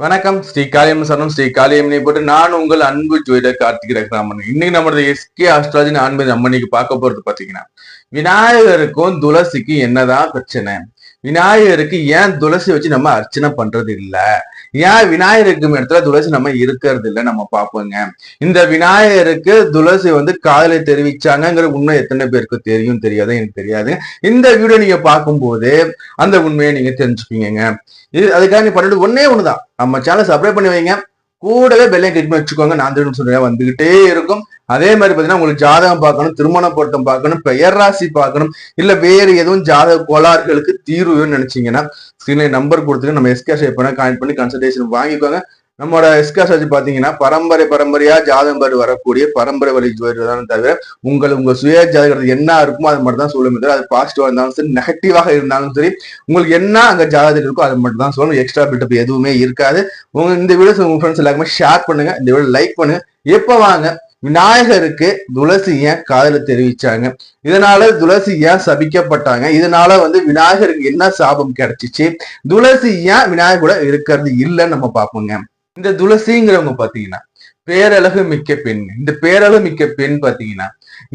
வணக்கம். ஸ்ரீ காளியம் சரணம். ஸ்ரீ காளியம்மனை போட்டு நான் உங்கள் அன்பு ஜோதிடர் கார்த்திக் ரகுராமன் இன்னைக்கு நம்மளோட எஸ்கே ஆஸ்ட்ராஜின் ஆன்மீக நம்ம இன்னைக்கு பார்க்க போறது பாத்தீங்கன்னா விநாயகருக்கும் துளசிக்கும் என்னதான் பிரச்சனை? விநாயகருக்கு ஏன் துளசி வச்சு நம்ம அர்ச்சனை பண்றது இல்ல? ஏன் விநாயகருக்கு இடத்துல துளசி நம்ம இருக்கிறது இல்ல? நம்ம பார்ப்போங்க. இந்த விநாயகருக்கு துளசி வந்து காதலை தெரிவிச்சாங்கங்கிற உண்மை எத்தனை பேருக்கு தெரியும் தெரியாதோ எனக்கு தெரியாது. இந்த வீடியோ நீங்க பார்க்கும்போது அந்த உண்மையை நீங்க தெரிஞ்சுப்பீங்க இது அதுக்காக நீ பண்ணிட்டு ஒன்னே ஒண்ணுதான். நம்ம சேனல் சப்ஸ்கிரைப் பண்ணி வைங்க. கூடவே பெல்லையும் கிளிக் பண்ணி வச்சுக்கோங்க. நான் திரும்ப சொல்றேன். வந்துகிட்டே இருக்கும். அதே மாதிரி பாத்தீங்கன்னா உங்களுக்கு ஜாதகம் பார்க்கணும் திருமண பொருத்தம் பார்க்கணும் பெயர் ராசி பார்க்கணும் இல்ல வேறு எதுவும் ஜாதக கோளாறுகளுக்கு தீர்வுன்னு நினைச்சீங்கன்னா ஸ்கிரீன்ல நம்பர் கொடுத்துட்டு நம்ம எஸ்கேஷ் ஷேப் பண்ண காயின் பண்ணி கன்சல்டேஷன் வாங்கிக்கோங்க. நம்மளோட எஸ்கா வச்சு பாத்தீங்கன்னா பரம்பரை பரம்பரையா ஜாதகம் பாடு வரக்கூடிய பரம்பரை வழி ஜோதிடம் தவிர உங்கள் உங்க சுய ஜாதகத்தில் என்ன இருக்குமோ அது மட்டும் தான் சொல்லுமே. தவிர அது பாசிட்டிவா இருந்தாலும் சரி நெகட்டிவாக இருந்தாலும் சரி உங்களுக்கு என்ன அங்க ஜாதகத்தில் இருக்கோ அது மட்டும் தான் சொல்லணும். எக்ஸ்ட்ரா பில்டப் எதுவுமே இருக்காது. உங்க இந்த வீடியோ உங்க ஃப்ரெண்ட்ஸ் எல்லாருமே ஷேர் பண்ணுங்க. இந்த வீடியோ லைக் பண்ணுங்க. எப்போ வாங்க? விநாயகருக்கு துளசி ஏன் காதல தெரிவிச்சாங்க? இதனால துளசி ஏன் சபிக்கப்பட்டாங்க? இதனால வந்து விநாயகருக்கு என்ன சாபம் கிடைச்சிச்சு? துளசி ஏன் விநாயகர் இருக்கிறது இல்லைன்னு நம்ம பார்ப்போங்க. இந்த துளசிங்கிறவங்க பாத்தீங்கன்னா பேரழகு மிக்க பெண். இந்த பேரழகு மிக்க பெண் பாத்தீங்கன்னா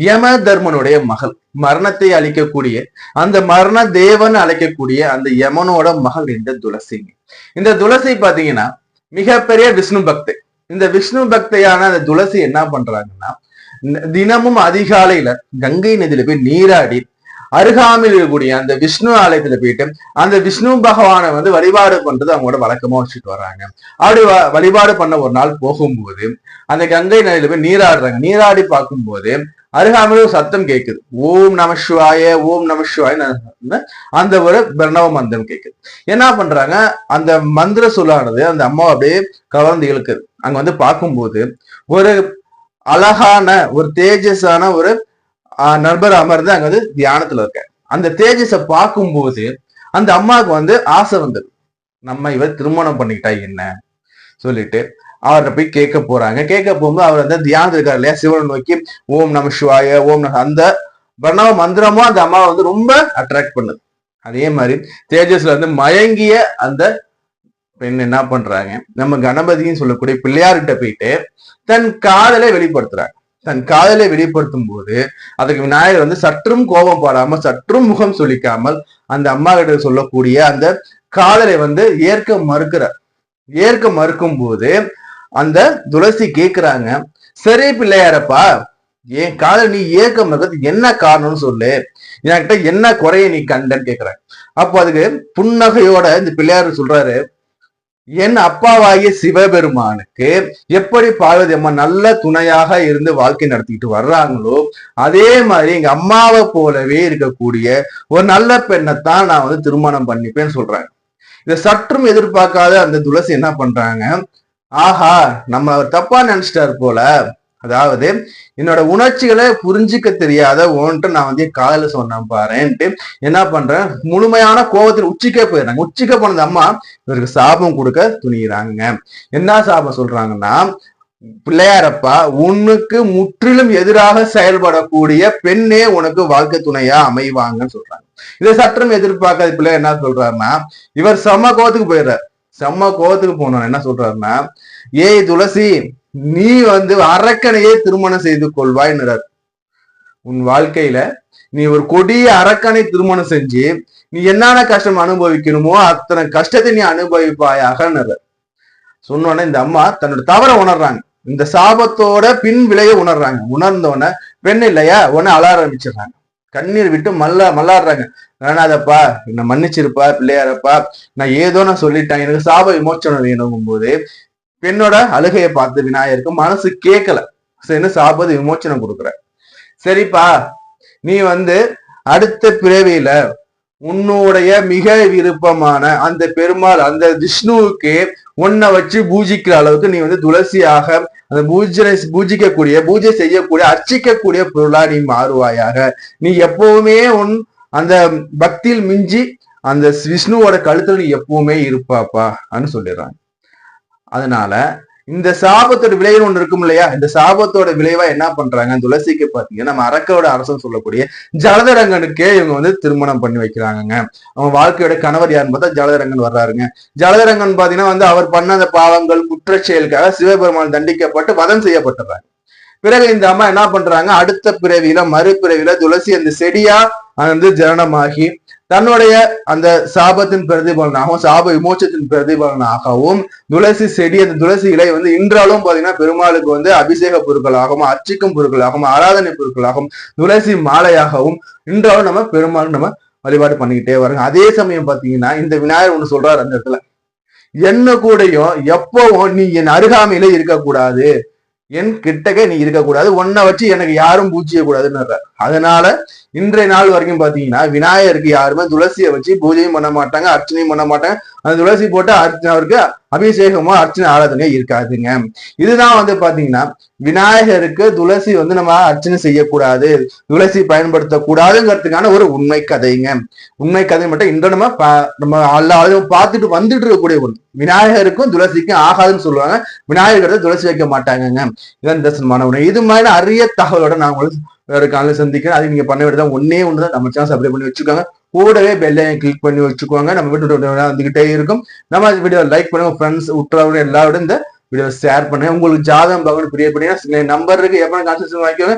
யம தர்மனுடைய மகள் மரணத்தை அழிக்கக்கூடிய அந்த மரண தேவன் அழைக்கக்கூடிய அந்த யமனோட மகள் இந்த துளசிங்க. இந்த துளசி பாத்தீங்கன்னா மிகப்பெரிய விஷ்ணு பக்தி இந்த விஷ்ணு பக்தையான அந்த துளசி என்ன பண்றாங்கன்னா தினமும் அதிகாலையில கங்கை நதியில போய் நீராடி அருகாமையில் இருக்கக்கூடிய அந்த விஷ்ணு ஆலயத்துல போயிட்டு அந்த விஷ்ணு பகவானை வந்து வழிபாடு பண்றது அவங்களோட வழக்கமா வச்சுட்டு வர்றாங்க. அப்படி வழிபாடு பண்ண ஒரு நாள் போகும்போது அந்த கங்கை நதியில போய் நீராடுறாங்க. நீராடி பார்க்கும்போது அருகாமையில் ஒரு சத்தம் கேட்குது ஓம் நம சிவாய ஓம் நம சிவாய அந்த ஒரு பிரணவ மந்திரம் கேட்குது என்ன பண்றாங்க? அந்த மந்திர சொல்லானது அந்த அம்மா அப்படியே கவர்ந்து இழுக்குது. அங்க வந்து பார்க்கும்போது ஒரு அழகான ஒரு தேஜஸான ஒரு நண்பர் அமர்ந்து அங்க வந்து தியானத்துல இருக்க அந்த தேஜஸ பார்க்கும்போது அந்த அம்மாவுக்கு வந்து ஆசை வந்தது. நம்ம இவர் திருமணம் பண்ணிக்கிட்டா என்ன? சொல்லிட்டு அவர்கிட்ட போய் கேட்க போறாங்க. கேட்க போகும்போது அவர் வந்து தியானத்துல இருக்காரு இல்லையா? சிவனை நோக்கி ஓம் நம சிவாய ஓம் நம அந்த பிரணவ மந்திரமும் அந்த அம்மாவை வந்து ரொம்ப அட்ராக்ட் பண்ணுது. அதே மாதிரி தேஜஸ்ல வந்து மயங்கிய அந்த பெண் என்ன பண்றாங்க? நம்ம கணபதியும் சொல்லக்கூடிய பிள்ளையார்கிட்ட போயிட்டு தன் காதலை வெளிப்படுத்துறாங்க. தன் காதலை வெளிப்படுத்தும் போது அதுக்கு விநாயகர் வந்து சற்றும் கோபம் பாடாம சற்றும் முகம் சொல்லிக்காமல் அந்த அம்மா கிட்ட சொல்லக்கூடிய அந்த காதலை வந்து ஏற்க மறுக்கிறார் ஏற்க மறுக்கும் போது அந்த துளசி கேக்குறாங்க சரி பிள்ளையாரப்பா என் காதல் நீ ஏற்க மறுக்கிறது என்ன காரணம்னு சொல்லு. என்கிட்ட என்ன குறைய நீ கண்டன்னு கேக்குறாங்க. அப்போ அதுக்கு புன்னகையோட இந்த பிள்ளையார் சொல்றாரு என் அப்பாவாகிய சிவபெருமானுக்கு எப்படி பார்வதி அம்மா நல்ல துணையாக இருந்து வாழ்க்கை நடத்திக்கிட்டு வர்றாங்களோ அதே மாதிரி எங்க அம்மாவை போலவே இருக்கக்கூடிய ஒரு நல்ல பெண்ணைத்தான் நான் வந்து திருமணம் பண்ணிப்பேன்னு சொல்றாங்க இதை சற்றும் எதிர்பார்க்காத அந்த துளசி என்ன பண்றாங்க? ஆஹா நம்ம தப்பா நினைச்சிட்டாரு போல. அதாவது என்னோட உணர்ச்சிகளை புரிஞ்சிக்க தெரியாத ஒன்று நான் வந்து காதல சொன்னேன் பாருன்ட்டு. என்ன பண்றேன்? முழுமையான கோபத்தில் உச்சிக்கே போயிடுறாங்க. உச்சிக்க போனது அம்மா இவருக்கு சாபம் கொடுக்க துணிகிறாங்க என்ன சாபம் சொல்றாங்கன்னா பிள்ளையாரப்பா உனக்கு முற்றிலும் எதிராக செயல்படக்கூடிய பெண்ணே உனக்கு வாழ்க்கை துணையா அமைவாங்கன்னு சொல்றாங்க. இதை சற்றும் எதிர்பார்க்காத பிள்ளை என்ன சொல்றாருன்னா இவர் சம கோவத்துக்கு போயிடுறாரு. செம்ம கோவத்துக்கு போனோம். என்ன சொல்றாருன்னா ஏய் துளசி நீ வந்து அரக்கனையே திருமணம் செய்து கொள்வாய்ன்றார் உன் வாழ்க்கையில நீ ஒரு கொடிய அரக்கனை திருமணம் செஞ்சு நீ என்னென்ன கஷ்டம் அனுபவிக்கணுமோ அத்தனை கஷ்டத்தை நீ அனுபவிப்பாயாக சொன்னோன்னே இந்த அம்மா தன்னோட தவற உணர்றாங்க. இந்த சாபத்தோட பின் விளைய உணர்றாங்க. உணர்ந்தோடனே பெண் இல்லையா? உடனே அழ ஆரம்பிச்சிடுறாங்க கண்ணீர் விட்டு மல்ல மல்லாடுறாங்க. வேணாதப்பா என்னை மன்னிச்சிருப்பா பிள்ளையாரப்பா. நான் ஏதோ நான் சொல்லிட்டேன். எனக்கு சாப விமோச்சனம் வேணுங்கும் போது பெண்ணோட அழுகையை பார்த்து விநாயகருக்கு மனசு கேட்கல சரின்னு சாபது விமோச்சனம் கொடுக்குற சரிப்பா நீ வந்து அடுத்த பிறவியில உன்னுடைய மிக விருப்பமான அந்த பெருமாள் அந்த விஷ்ணுவுக்கு உன்னை வச்சு பூஜிக்கிற அளவுக்கு நீ வந்து துளசியாக அந்த பூஜனை பூஜிக்கக்கூடிய பூஜை செய்யக்கூடிய அர்ச்சிக்கக்கூடிய பொருளா நீ மாறுவாயாக. நீ எப்பவுமே உன் அந்த பக்தியில் மிஞ்சி அந்த விஷ்ணுவோட கழுத்துல நீ எப்பவுமே இருப்பாப்பா சொல்லிடுறாங்க. அதனால இந்த சாபத்தோட விளைவு ஒன்று இருக்கும் இல்லையா? இந்த சாபத்தோட விளைவா என்ன பண்றாங்க? துளசிக்கு பாத்தீங்கன்னா நம்ம அரக்கோட அரசன் சொல்லக்கூடிய ஜலதரங்கனுக்கே இவங்க வந்து திருமணம் பண்ணி வைக்கிறாங்கங்க. அவங்க வாழ்க்கையோட கணவர் யாருன்னு பார்த்தா ஜலதரங்கன் வர்றாருங்க. ஜலதரங்கன் பாத்தீங்கன்னா வந்து அவர் பண்ண அந்த பாவங்கள் குற்ற செயலுக்காக சிவபெருமான் தண்டிக்கப்பட்டு வதம் செய்யப்பட்டுறாங்க பிறகு இந்த அம்மா என்ன பண்றாங்க? அடுத்த பிறவியில மறுபிறவியில துளசி அந்த செடியா வந்து ஜனனமாகி தன்னுடைய அந்த சாபத்தின் பிரதிபலனாகவும் சாப விமோச்சத்தின் பிரதிபலனாகவும் துளசி செடி அந்த துளசி இலை வந்து இன்றாலும் பாத்தீங்கன்னா பெருமாளுக்கு வந்து அபிஷேக பொருட்களாகவும் அர்ச்சிக்கும் பொருட்களாகவும் ஆராதனை பொருட்களாகவும் துளசி மாலையாகவும் இன்றாலும் நம்ம பெருமாள் நம்ம வழிபாடு பண்ணிக்கிட்டே வரோங்க அதே சமயம் பாத்தீங்கன்னா இந்த விநாயகர் ஒண்ணு சொல்றாரு அந்த இடத்துல என்ன கூடயும் எப்பவும் நீ என் அருகாமையில இருக்கக்கூடாது. என் கிட்டக்க நீ இருக்கக்கூடாது. உன்னை வச்சு எனக்கு யாரும் பூஜ்ஜிய கூடாதுன்னு அதனால இன்றைய நாள் வரைக்கும் பாத்தீங்கன்னா விநாயகருக்கு யாருமே துளசியை வச்சு பூஜையும் பண்ண மாட்டாங்க அர்ச்சனையும் பண்ண மாட்டாங்க. அந்த துளசி போட்டு அர்ச்சனை அவருக்கு அபிஷேகமோ அர்ச்சனை ஆராதனையோ இருக்காதுங்க. இதுதான் வந்து பாத்தீங்கன்னா விநாயகருக்கு துளசி வந்து நம்ம அர்ச்சனை செய்யக்கூடாது. துளசி பயன்படுத்தக்கூடாதுங்கிறதுக்கான ஒரு உண்மை கதைங்க. உண்மை கதை மட்டும் இன்றும் நம்ம பா- நம்ம எல்லா பார்த்துட்டு வந்துட்டு இருக்கக்கூடிய ஒன்று விநாயகருக்கும் துளசிக்கும் ஆகாதுன்னு சொல்லுவாங்க. விநாயகரை துளசி வைக்க மாட்டாங்கங்க. இதான் தரிசனமான உணவு இது மாதிரி அரிய தகவலோட நான் உங்களுக்கு வேற காலையில் சந்திக்கிறேன். அது நீங்க பண்ண வேண்டியதான் ஒன்னே ஒன்று தான் நம்ம சேனல் சப்ஸ்கிரைப் பண்ணி வச்சுக்கோங்க கூடவே பெல்லையும் கிளிக் பண்ணி வச்சுக்கோங்க. நம்ம வீட்டு வந்துகிட்டே இருக்கும். நம்ம வீடியோ லைக் பண்ணுங்க ஃப்ரெண்ட்ஸ் உற்றவங்க எல்லாரோட இந்த வீடியோ ஷேர் பண்ணுங்க. உங்களுக்கு ஜாதகம் பார்க்கணும் பிரியர் பண்ணீங்கன்னா நம்பர் இருக்கு. எப்போ கான்சன்ட்ரேஷன் வாங்கிக்கோங்க.